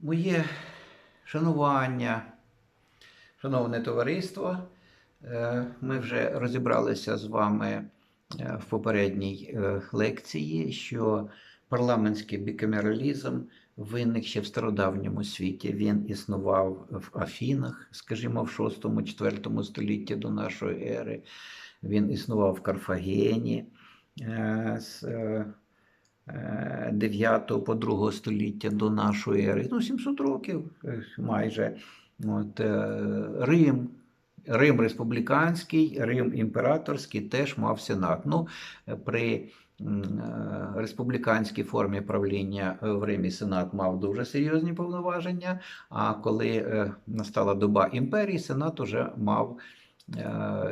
Моє шанування, шановне товариство, е, ми вже розібралися з вами е, в попередній е, лекції, що парламентський бікамералізм виник ще в стародавньому світі. Він існував в Афінах, скажімо, в 6-4 столітті до нашої ери. Він існував в Карфагені 9 по 2 століття до нашої ери. Ну, 700 років е, майже. От, е, Рим. Рим республіканський, Рим імператорський теж мав сенат. Ну, е, при е, республіканській формі правління е, в Римі сенат мав дуже серйозні повноваження. А коли е, настала доба імперії, сенат уже мав е,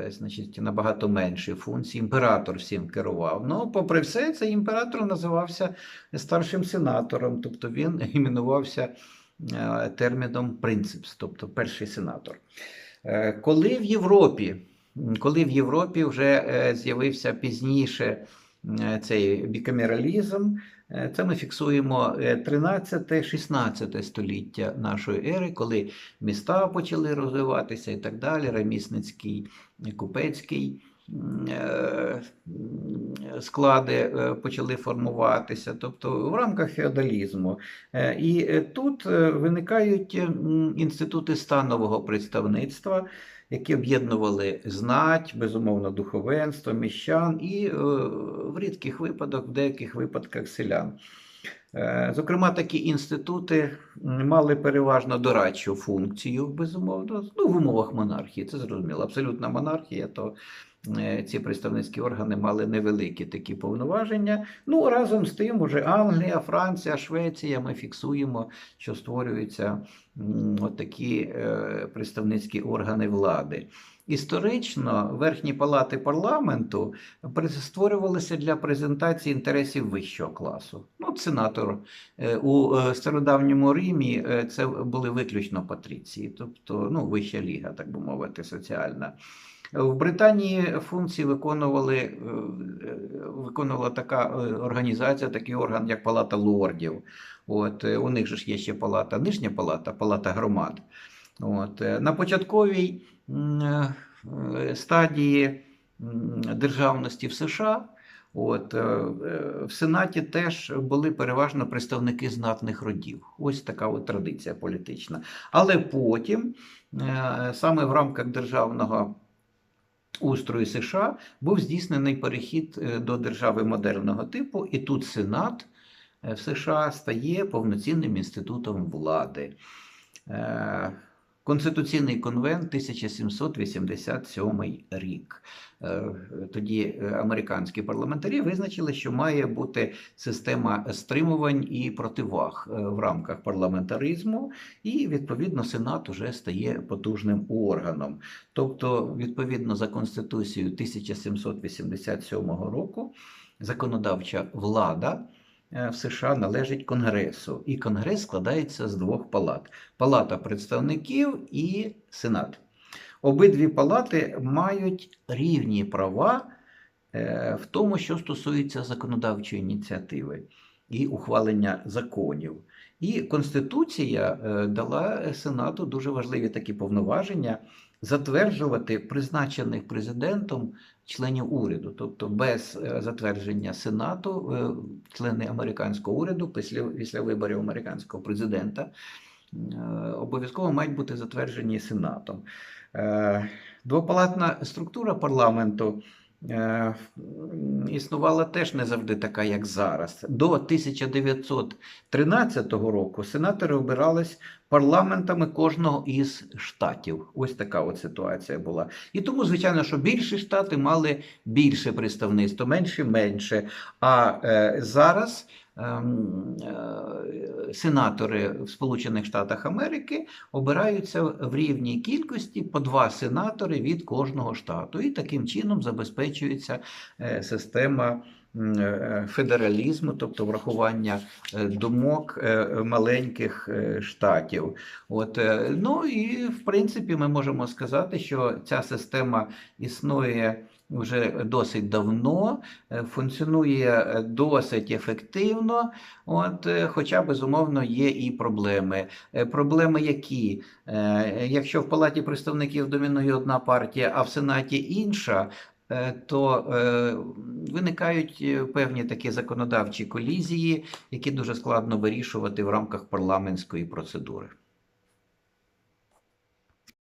значить, набагато менші функції. Імператор всім керував. Ну, попри все, цей імператор називався старшим сенатором, тобто він іменувався е, терміном принципс, тобто перший сенатор. Е, Коли в Європі, коли в Європі вже е, з'явився пізніше е, цей бікамералізм, е, це ми фіксуємо 13-16 століття нашої ери, коли міста почали розвиватися і так далі, ремісницький, купецький е, склади е, почали формуватися, тобто в рамках феодалізму. Е, І е, тут е, виникають е, інститути станового представництва, які об'єднували знать, безумовно, духовенство, міщан і е, в рідких випадках, в деяких випадках селян. Е, Зокрема, такі інститути мали переважно дорадчу функцію, безумовно, ну, в умовах монархії, це зрозуміло. Абсолютна монархія, то е, ці представницькі органи мали невеликі такі повноваження. Ну, разом з тим, уже Англія, Франція, Швеція, ми фіксуємо, що створюються такі е, представницькі органи влади. Історично верхні палати парламенту створювалися для презентації інтересів вищого класу. От сенатор Е, у е, стародавньому Римі е, це були виключно патриції, тобто ну, вища ліга, так би мовити, соціальна. В Британії функції виконували, виконувала така організація, такий орган, як Палата лордів. От, у них же ж є ще палата, нижня палата, палата громад. От, на початковій стадії державності в США От, е, е, в Сенаті теж були переважно представники знатних родів. Ось така от традиція політична. Але потім, е, саме в рамках державного устрою США, був здійснений перехід до держави модерного типу, і тут Сенат в США стає повноцінним інститутом влади. Конституційний конвент 1787 рік. Е, Тоді е, американські парламентарі визначили, що має бути система стримувань і противаг е, в рамках парламентаризму, і відповідно Сенат уже стає потужним органом. Тобто, відповідно за Конституцією 1787 року, законодавча влада в США належить Конгресу, і Конгрес складається з двох палат: Палата представників і Сенат. Обидві палати мають рівні права е, в тому, що стосується законодавчої ініціативи і ухвалення законів. І Конституція е, дала Сенату дуже важливі такі повноваження затверджувати призначених президентом членів уряду, тобто без е, затвердження Сенату, е, члени американського уряду після, після виборів американського президента е, обов'язково мають бути затверджені Сенатом. Двопалатна структура парламенту існувала теж не завжди така, як зараз. До 1913 року сенатори обирались парламентами кожного із штатів. Ось така от ситуація була. І тому, звичайно, що більші штати мали більше представництво, менше менше. А е, зараз е, сенатори в Сполучених Штатах Америки обираються в рівній кількості по два сенатори від кожного штату. І таким чином забезпечується е, система е, федералізму, тобто врахування е, думок е, маленьких е, штатів. От, е, ну і в принципі ми можемо сказати, що ця система існує вже досить давно, е, функціонує е, досить ефективно. От, е, хоча, безумовно, є і проблеми. Е, Проблеми які? Е, Якщо в Палаті представників домінує одна партія, а в Сенаті інша, е, то е, виникають е, певні такі законодавчі колізії, які дуже складно вирішувати в рамках парламентської процедури.